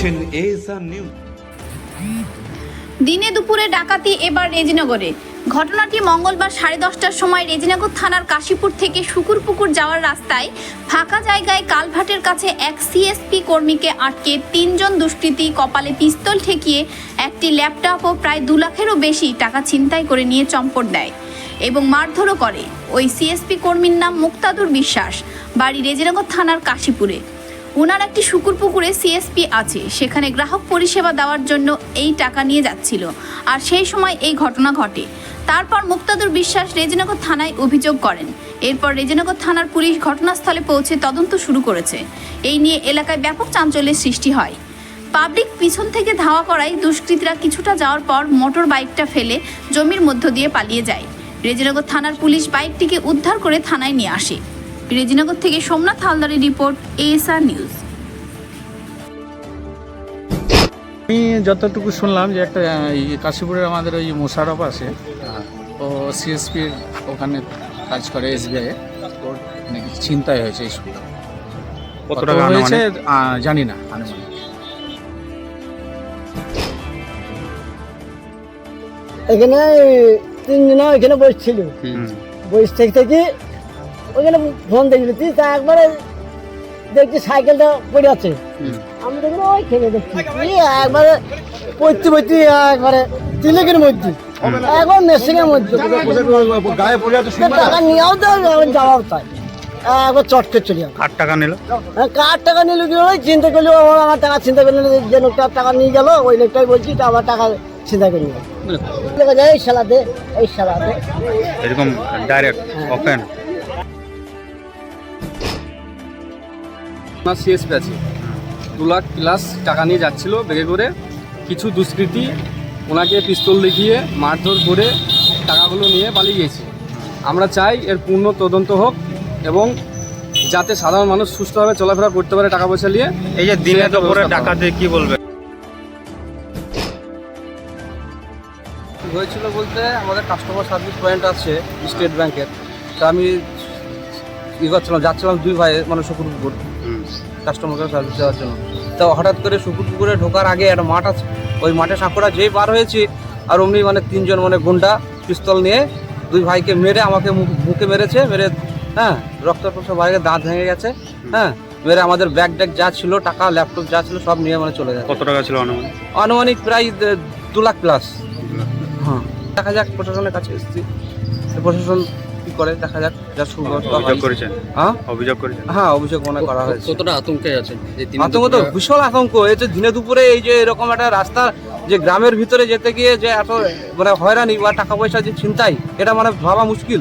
দেখছেন ASR news. দিনে দুপুরে ডাকাতি এবার রেজিনগরে। ঘটনাটি মঙ্গলবার সাড়ে দশটার সময় রেজিনগর থানার কাশীপুর থেকে শুকুরপুকুর যাওয়ার রাস্তায় ফাঁকা জায়গায় কালভাটের কাছে এক সিএসপি কর্মীকে আটকে তিনজন দুষ্কৃতী কপালে পিস্তল ঠেকিয়ে একটি ল্যাপটপ ও প্রায় দু লাখেরও বেশি টাকা ছিনতাই করে নিয়ে চম্পট দেয় এবং মারধরও করে। ওই সিএসপি কর্মীর নাম মুক্তাদুর বিশ্বাস। বাড়ি রেজিনগর থানার কাশীপুরে। ওনার একটি শুকুর পুকুরে সিএসপি আছে, সেখানে গ্রাহক পরিষেবা দেওয়ার জন্য এই টাকা নিয়ে যাচ্ছিল। আর সেই সময় এই ঘটনা ঘটে। তারপর মুক্তাদুর বিশ্বাস রেজিনগর থানায় অভিযোগ করেন। এরপর রেজিনগর থানার পুলিশ ঘটনাস্থলে পৌঁছে তদন্ত শুরু করেছে। এই নিয়ে এলাকায় ব্যাপক চাঞ্চল্যের সৃষ্টি হয়। পাবলিক পিছন থেকে ধাওয়া করায় দুষ্কৃতীরা কিছুটা যাওয়ার পর মোটর বাইকটা ফেলে জমির মধ্য দিয়ে পালিয়ে যায়। রেজিনগর থানার পুলিশ বাইকটিকে উদ্ধার করে থানায় নিয়ে আসে। রেজিনগর থেকে সোমনাথ হালদারের রিপোর্ট এএসআর নিউজ আমি যতটুকু শুনলাম যে একটা এই কাশীপুরের আমাদের ওই মোশারফ আছে ও সিএসপির ওখানে কাজ করে এসবিআই ওর নাকি চিন্তাই হয়েছে এই সময় কত টাকা হয়েছে? জানি না আনুমানিক। এখানে তিনজন এখানে বসছিল। বসে থেকে থেকে ওখানে ফোন দেখলি তুই তা একবারে দেখছি সাইকেলটা পড়ে আছে। আমি দেখি ওই খেলে দেখছি। একবারে পড়তে পড়তে একবারে তিলেকের মধ্যে একবার মেশিনের মধ্যে টাকা নিয়েও তো যাওয়াও তাই। একবার চটকে চলে কার টাকা নিল? কার টাকা নিল কি ওই চিন্তা করল ও আমার টাকা চিন্তা করল যে লোকটার টাকা নিয়ে গেল ওই লোকটাই বলছি তা আমার টাকা চিন্তা করে যায় এই শালাতে এই শালাতে এরকম ডাইরেক্ট ওপেন আপনার সিএসপি আছে দু লাখ প্লাস টাকা নিয়ে যাচ্ছিল বেগে করে। কিছু দুষ্কৃতী ওনাকে পিস্তল দেখিয়ে মারধর করে টাকাগুলো নিয়ে পালিয়ে গিয়েছে। আমরা চাই এর পূর্ণ তদন্ত হোক এবং যাতে সাধারণ মানুষ সুস্থভাবে চলাফেরা করতে পারে টাকা পয়সা নিয়ে। এই যে দিনে দুপুরে ব্যবস্থা ডাকাতে কি বলবে? হয়েছিল বলতে আমাদের কাস্টমার সার্ভিস পয়েন্ট আছে স্টেট ব্যাংকের তা আমি ই করছিলাম যাচ্ছিলাম দুই ভাই মানে শুকুরপুকুর কাস্টমারকে সার্ভিস দেওয়ার জন্য। তো হঠাৎ করে শুকুরপুকুরে ঢোকার আগে একটা মাঠ আছে। ওই মাঠে সাঁকড়া যেই বার হয়েছি আর অমনি মানে তিনজন মানে গুন্ডা পিস্তল নিয়ে দুই ভাইকে মেরে আমাকে মুখ- মেরেছে মেরে হ্যাঁ রক্ত টক্ত ভাইকে দাঁত ভেঙে গেছে হ্যাঁ মেরে আমাদের ব্যাগ ট্যাগ যা ছিল টাকা ল্যাপটপ যা ছিল সব নিয়ে মানে চলে গেছে কত টাকা ছিল অনুমানিক আনুমানিক প্রায় দু লাখ প্লাস হ্যাঁ দেখা যাক প্রশাসনের কাছে এসেছি। প্রশাসন করে দেখা যাক যা সুব্যবস্থা অভিযোগ করেছেন? হ্যাঁ? অভিযোগ করেছেন? হ্যাঁ অভিযোগ মনে করা হয়েছে। কতটা আতঙ্কে আছে যে দিনে আতঙ্ক তো বিশাল আতঙ্ক। এই যে দিনে দুপুরে এই যে এরকম একটা রাস্তা যে গ্রামের ভিতরে যেতে গিয়ে যে এত মানে হয়রানি বা টাকা পয়সা যে ছিনতাই এটা মানে ভাবা মুশকিল।